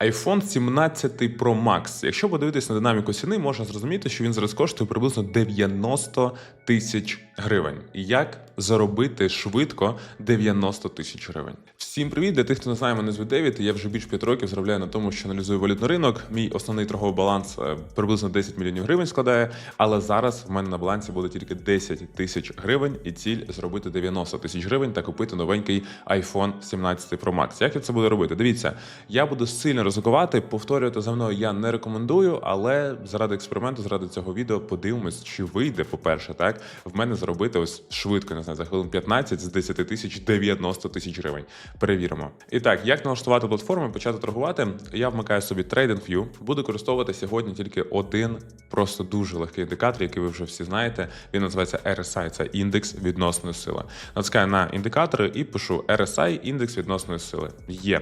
iPhone 17 Pro Max. Якщо подивитись на динаміку ціни, можна зрозуміти, що він зараз коштує приблизно 90 тисяч гривень. І як заробити швидко 90 тисяч гривень? Всім привіт! Для тих, хто не знає, мене Девід. і Я вже більш 5 років заробляю на тому, що аналізую валютний ринок. Мій основний торговий баланс е, приблизно 10 мільйонів гривень складає. Але зараз в мене на балансі буде тільки 10 тисяч гривень, і ціль зробити 90 тисяч гривень та купити новенький iPhone 17 Pro Max. Як я це буду робити? Дивіться, я буду сильно ризикувати. Повторювати за мною я не рекомендую, але заради експерименту, заради цього відео, подивимось, чи вийде, по-перше, так в мене заробити ось швидко, не знаю, за хвилин 15 з 10 тисяч 90 тисяч гривень. Перевіримо. І так, як налаштувати платформу, почати торгувати. Я вмикаю собі TradingView. Буду використовувати сьогодні тільки один, просто дуже легкий індикатор, який ви вже всі знаєте. Він називається RSI, це індекс відносної сили. Натискаю на індикатори і пишу RSI, індекс відносної сили. Є.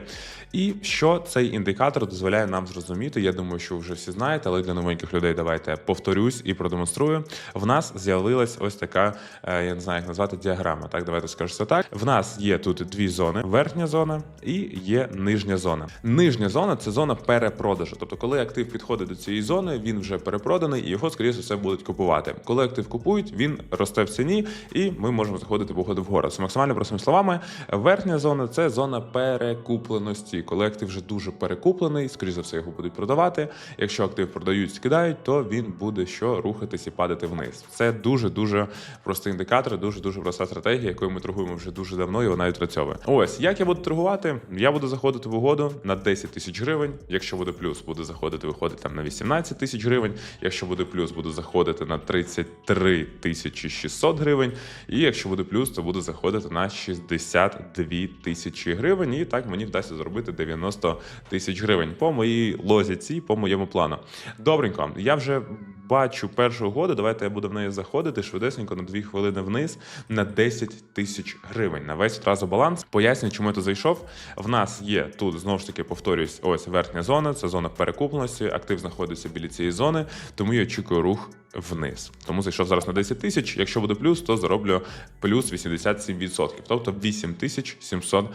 І що цей індикатор дозволяє нам зрозуміти? Я думаю, що вже всі знаєте, але для новеньких людей давайте повторюсь і продемонструю. В нас з'явилась ось така, е, я не знаю, як назвати діаграма. Так, давайте скажу це так. В нас є тут дві зони: верхня зона і є нижня зона. Нижня зона це зона перепродажу. Тобто, коли актив підходить до цієї зони, він вже перепроданий і його, скоріше все, будуть купувати. Коли актив купують, він росте в ціні, і ми можемо заходити походу вгору. Це максимально простими словами. Верхня зона це зона перекупленості. Коли актив вже дуже перекуплений, скоріше за все його будуть продавати. Якщо актив продають, скидають, то він буде що рухатись і падати вниз. Це дуже дуже простий індикатор, дуже дуже проста стратегія, якою ми торгуємо вже дуже давно, і вона відпрацьовує. Ось як я буду торгувати. Я буду заходити в угоду на 10 тисяч гривень. Якщо буде плюс, буду заходити, виходити там на 18 тисяч гривень. Якщо буде плюс, буду заходити на 33 тисячі 600 гривень. І якщо буде плюс, то буду заходити на 62 тисячі гривень. І так мені вдасться зробити 90 тисяч гривень по моїй лозіці, по моєму плану. Добренько, я вже бачу першу угоду. Давайте я буду в неї заходити швидесенько на 2 хвилини вниз на 10 тисяч гривень. На весь одразу баланс. Поясню, чому я тут зайшов. В нас є тут знову ж таки повторюсь, ось верхня зона, це зона перекупленості. Актив знаходиться біля цієї зони, тому я очікую рух вниз. Тому зайшов зараз на 10 тисяч. Якщо буде плюс, то зароблю плюс 87%, тобто 8700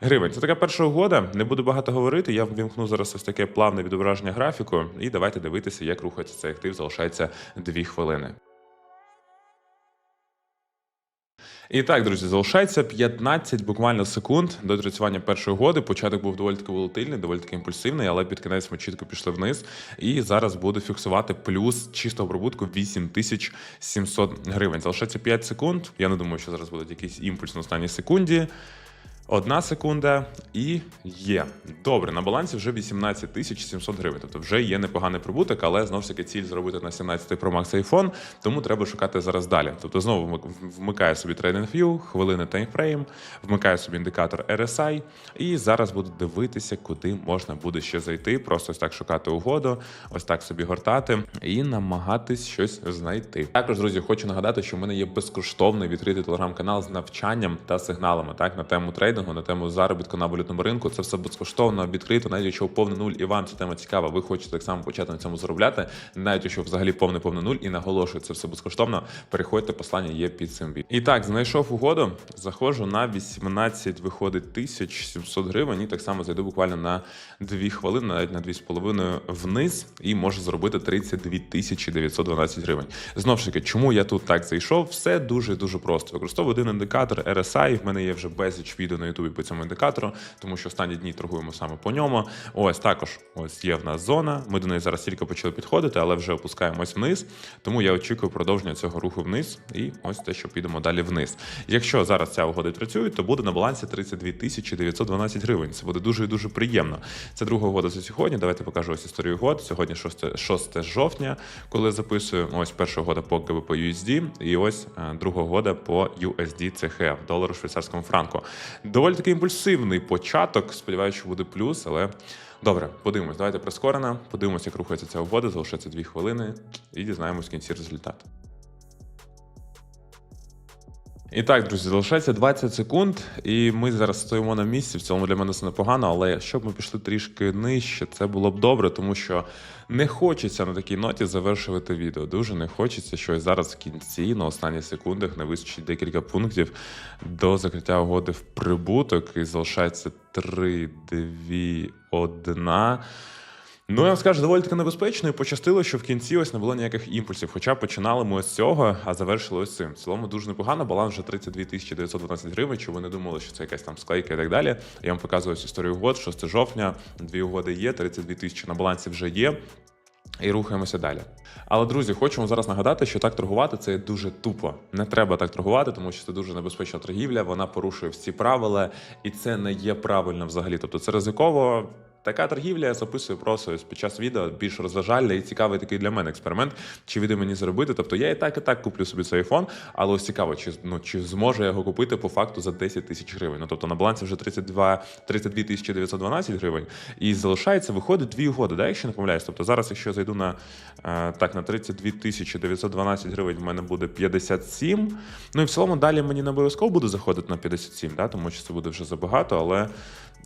гривень. Це така перша угода. Не буду багато говорити. Я ввімкну зараз ось таке плавне відображення графіку. І давайте дивитися, як рухається цей актив. Залишається 2 хвилини. І так, друзі, залишається 15 буквально секунд до відпрацювання першої угоди. Початок був доволі таки волатильний, доволі таки імпульсивний, але під кінець ми чітко пішли вниз. І зараз буду фіксувати плюс чистого прибутку 8700 гривень. Залишається 5 секунд. Я не думаю, що зараз буде якийсь імпульс на останній секунді. Одна секунда і є. Добре, на балансі вже 18 тисяч 700 гривень. Тобто вже є непоганий прибуток, але знову ж таки ціль зробити на 17 Pro Max iPhone, тому треба шукати зараз далі. Тобто знову вмик- вмикаю собі TradingView, хвилини таймфрейм, вмикаю собі індикатор RSI, і зараз буду дивитися, куди можна буде ще зайти. Просто ось так шукати угоду, ось так собі гортати і намагатись щось знайти. Також, друзі, хочу нагадати, що в мене є безкоштовний відкритий телеграм-канал з навчанням та сигналами так на тему трейдингу, на тему заробітку на валютному ринку. Це все безкоштовно відкрито, навіть якщо повний нуль і вам ця тема цікава, ви хочете так само почати на цьому заробляти, навіть якщо взагалі повний повний нуль і наголошую, це все безкоштовно. Переходьте, послання є під цим відео. І так, знайшов угоду, заходжу на 18, виходить 1700 гривень, і так само зайду буквально на 2 хвилини, навіть на 2,5 вниз, і можу зробити 32 тисячі 912 гривень. Знову ж таки, чому я тут так зайшов? Все дуже дуже просто. Використовую один індикатор RSI, В мене є вже безліч відео на Ютубі по цьому індикатору, тому що останні дні торгуємо саме по ньому. Ось також ось є в нас зона. Ми до неї зараз тільки почали підходити, але вже опускаємось вниз. Тому я очікую продовження цього руху вниз. І ось те, що підемо далі вниз. Якщо зараз ця угода працює, то буде на балансі 32 тисячі 912 гривень. Це буде дуже і дуже приємно. Це друга угода за сьогодні. Давайте покажу ось історію угод. Сьогодні 6, 6 жовтня, коли записую. Ось перша угода по ГБП USD, і ось е, друга угода по USD CHF, долару швейцарському франку. Доволі таки імпульсивний початок. Сподіваюся, що буде плюс, але. Добре, подивимось. Давайте прискорена, Подивимось, як рухається ця угода. Залишається 2 хвилини і дізнаємось кінці результат. І так, друзі, залишається 20 секунд, і ми зараз стоїмо на місці. В цілому для мене це непогано, але щоб ми пішли трішки нижче, це було б добре, тому що не хочеться на такій ноті завершувати відео. Дуже не хочеться, що зараз в кінці, на останніх секундах, не вистачить декілька пунктів до закриття угоди в прибуток, і залишається 3, 2, одна. Ну, я вам скажу, доволі таки небезпечно і пощастило, що в кінці ось не було ніяких імпульсів. Хоча починали ми з цього, а завершили ось цим. В цілому дуже непогано. Баланс вже 32 тисячі 912 гривень. Чи ви не думали, що це якась там склейка і так далі? Я вам показую ось історію угод, 6 жовтня, дві угоди є, 32 тисячі на балансі вже є. І рухаємося далі. Але друзі, вам зараз нагадати, що так торгувати це дуже тупо. Не треба так торгувати, тому що це дуже небезпечна торгівля. Вона порушує всі правила, і це не є правильно взагалі. Тобто це ризиково. Така торгівля я записую просто під час відео більш розважальний і цікавий такий для мене експеримент, чи відео мені зробити. Тобто я і так, і так куплю собі цей iPhone, але ось цікаво, чи ну чи зможу я його купити по факту за 10 тисяч гривень. Ну тобто на балансі вже 32 32 тисячі 912 гривень, і залишається виходить дві угоди, да, якщо не помиляюсь. Тобто зараз, якщо я зайду на е, так на 32 тисячі 912 гривень, в мене буде 57. Ну і в цілому далі мені не обов'язково буде заходити на 57, да, тому що це буде вже забагато, але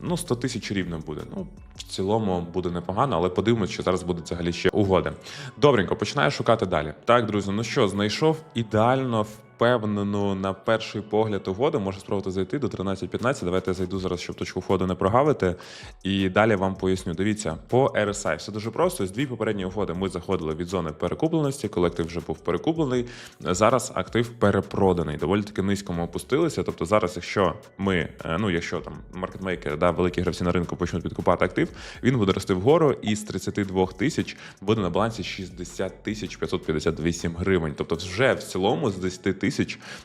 ну 100 тисяч рівно буде. Ну в цілому буде непогано, але подивимось, що зараз буде взагалі ще угода. Добренько, починаю шукати далі. Так, друзі, ну що, знайшов ідеально впевнену на перший погляд угоду. Можу спробувати зайти до 13.15. Давайте я зайду зараз, щоб точку входу не прогавити. І далі вам поясню. Дивіться, по RSI все дуже просто. З дві попередні угоди ми заходили від зони перекупленості. Колектив вже був перекуплений. Зараз актив перепроданий. Доволі таки низько ми опустилися. Тобто, зараз, якщо ми, е, ну якщо там маркетмейкери, да, великі гравці на ринку почнуть підкупати актив, він буде рости вгору і з 32 тисяч буде на балансі 60 тисяч 558 гривень. Тобто, вже в цілому з 10 тисяч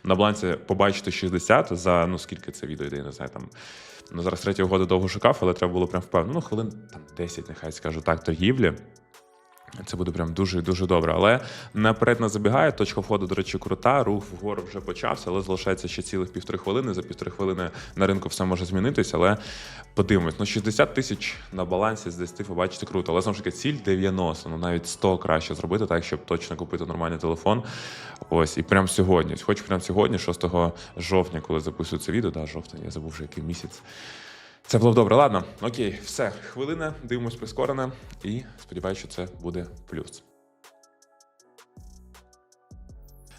на балансі побачити 60 за ну скільки це відео йде, я не знаю там. Ну, зараз третього года довго шукав, але треба було прям впевнено. Ну, хвилин там 10, нехай скажу так, торгівлі. Це буде прям дуже дуже добре. Але наперед не забігає. Точка входу, до речі, крута. Рух вгору вже почався, але залишається ще цілих півтори хвилини. За півтори хвилини на ринку все може змінитися. Але подивимось, ну 60 тисяч на балансі з 10 побачите круто. Але знову ж таки, ціль 90, ну навіть 100 краще зробити так, щоб точно купити нормальний телефон. Ось, і прямо сьогодні. Хочу прямо сьогодні, 6 жовтня, коли записую це відео. Да, жовтень, я забув вже який місяць. Це було добре. Ладно, окей, все, хвилина, дивимось прискорене, і сподіваюся, що це буде плюс.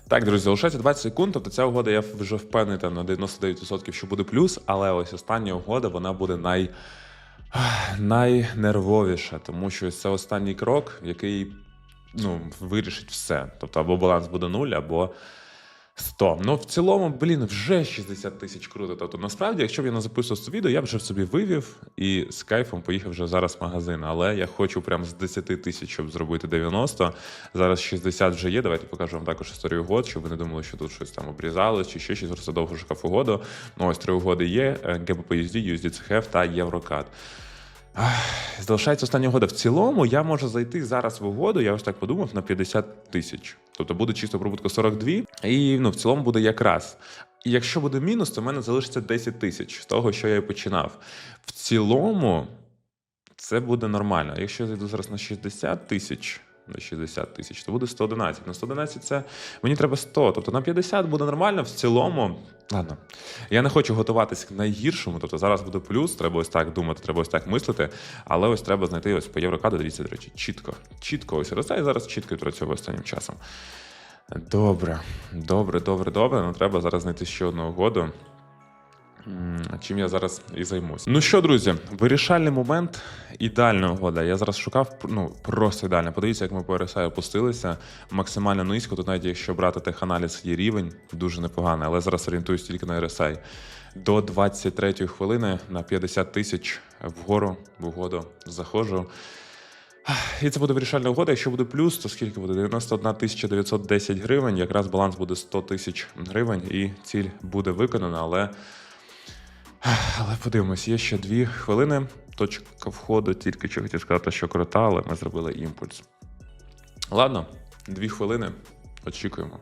Так, друзі, залишається 20 секунд. Тобто ця угода, я вже впевнений на 99%, що буде плюс, але ось остання угода вона буде най... найнервовіша, тому що це останній крок, який ну, вирішить все. Тобто або баланс буде нуль, або 100. Ну, в цілому, блін, вже 60 тисяч круто. Тобто, насправді, якщо б я не записував це відео, я б вже в собі вивів і з кайфом поїхав вже зараз в магазин. Але я хочу прям з 10 тисяч, щоб зробити 90. Зараз 60 вже є. Давайте покажу вам також історію угод, щоб ви не думали, що тут щось там обрізалось чи ще щось. Просто довго шукав угоду. Ну, ось три угоди є: GBP USD, USD та Єврокат. Залишається остання угода. В цілому я можу зайти зараз в угоду, я ось так подумав, на 50 тисяч. Тобто буде чисто прибутку 42, і ну, в цілому буде якраз. І якщо буде мінус, то в мене залишиться 10 тисяч з того, що я і починав. В цілому це буде нормально. Якщо я зайду зараз на 60 тисяч. На 60 тисяч, то буде 111. На 111 це мені треба 100. Тобто на 50 буде нормально. В цілому, ладно, я не хочу готуватися к найгіршому. Тобто зараз буде плюс, треба ось так думати, треба ось так мислити. Але ось треба знайти ось по єврокаду, дивіться, до речі, чітко. Чітко ось росте, і зараз чітко працює останнім часом. Добре, добре, добре, добре. Ну треба зараз знайти ще одну угоду. Чим я зараз і займусь. Ну що, друзі, вирішальний момент, ідеальна угода. Я зараз шукав ну просто ідеально. Подивіться, як ми по RSI опустилися максимально низько. Тут навіть якщо брати теханаліз, є рівень, дуже непоганий, але зараз орієнтуюсь тільки на RSI. До 23 хвилини на 50 тисяч вгору в угоду заходжу. І це буде вирішальна угода. Якщо буде плюс, то скільки буде? 91 тисяча 910 гривень. Якраз баланс буде 100 тисяч гривень, і ціль буде виконана, але. Але подивимось, є ще дві хвилини. Точка входу, тільки що хотів сказати, що крута, але ми зробили імпульс. Ладно, дві хвилини. Очікуємо.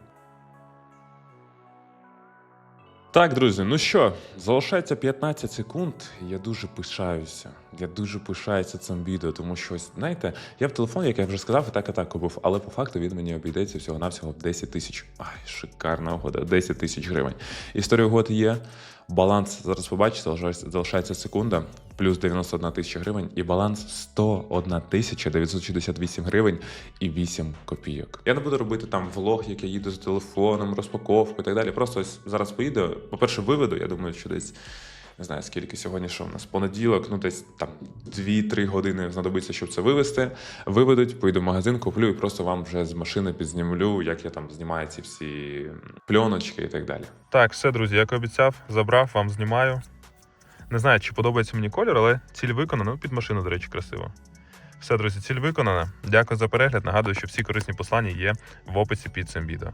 Так, друзі, ну що, залишається 15 секунд. Я дуже пишаюся. Я дуже пишаюся цим відео, тому що, ось, знаєте, я в телефоні, як я вже сказав, так і так купив, але по факту він мені обійдеться всього-навсього в 10 тисяч. Ай, шикарна угода, 10 тисяч гривень. Історія угод є. Баланс зараз побачите, залишається секунда, плюс 91 тисяча гривень, і баланс 101 тисяча 968 гривень і 8 копійок. Я не буду робити там влог, як я їду з телефоном, розпаковку і так далі. Просто ось зараз поїду. По-перше, виведу. Я думаю, що десь не знаю скільки сьогодні, що в нас понеділок, ну десь там 2-3 години знадобиться, щоб це вивезти. Виведуть, поїду в магазин, куплю і просто вам вже з машини підзнімлю, як я там знімаю ці всі пленочки і так далі. Так, все, друзі, як обіцяв, забрав, вам знімаю. Не знаю, чи подобається мені колір, але ціль виконана. Ну, під машину, до речі, красиво. Все, друзі, ціль виконана. Дякую за перегляд. Нагадую, що всі корисні послання є в описі під цим відео.